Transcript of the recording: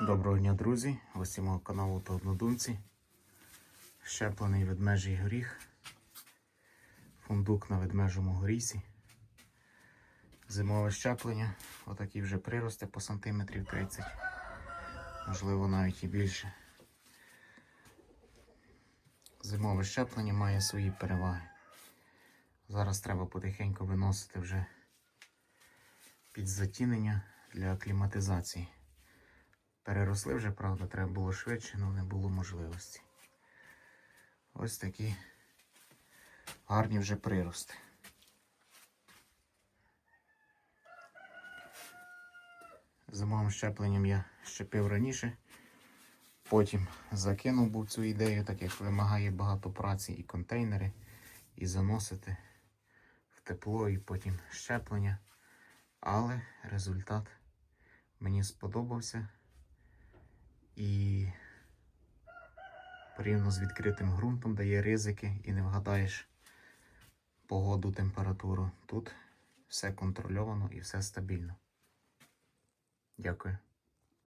Доброго дня, друзі! Гості мого каналу та однодумці. Щеплений ведмежий горіх. Фундук на ведмежому горісі. Зимове щеплення. Отакі вже прирости по сантиметрів 30. Можливо, навіть і більше. Зимове щеплення має свої переваги. Зараз треба потихеньку виносити вже під затінення для акліматизації. Переросли вже, правда, треба було швидше, але не було можливості. Ось такі гарні вже прирости. Зимовим щепленням я щепив раніше, потім закинув був цю ідею, так як вимагає багато праці і контейнери, і заносити в тепло, і потім щеплення. Але результат мені сподобався. І порівняно з відкритим ґрунтом дає ризики і не вгадаєш погоду, температуру. Тут все контрольовано і все стабільно. Дякую.